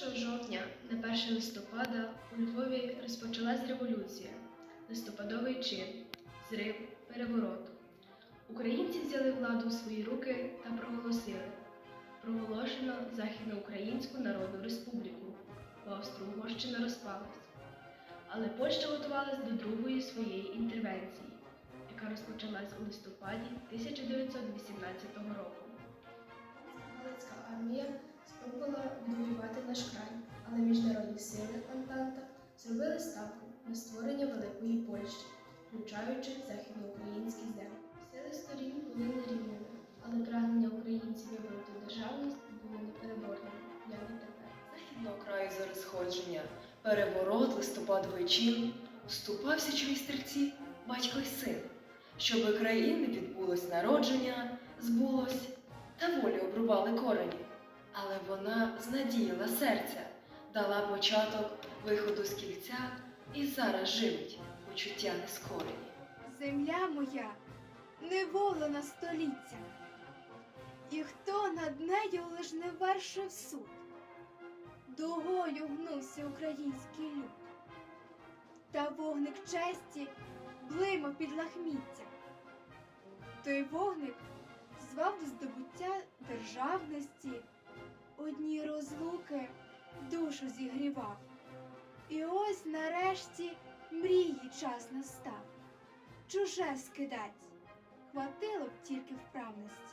1 жовтня на 1 листопада у Львові розпочалась революція, листопадовий чин, зрив, переворот. Українці взяли владу в свої руки та проголосили. Проголошено Західноукраїнську Народну Республіку, бо Австро-Угорщина розпалась. Але Польща готувалась до другої своєї інтервенції, яка розпочалась у листопаді 1918 року. Ставку на створення Великої Польщі, включаючи західноукраїнські землі. Сили сторін були нерівними, але прагнення українців вибороти державність було непереборним, як і тепер. Західного краю за розходження, переворот, листопадовий чин, уступався чолі стрільці, батько й син, щоби країни відбулось народження, збулось, та волі обрубали корені. Але вона знадіяла серця, дала початок виходу з кільця і зараз живить почуття нескорені. Земля моя неволена століття, і хто над нею лиш не вершив суд, дугою гнувся український люд, та вогник честі блимав під лахміття. Той вогник звав до здобуття державності, одні розлуки душу зігрівав. І ось нарешті мрії час настав чуже скидать, хватило б тільки вправності.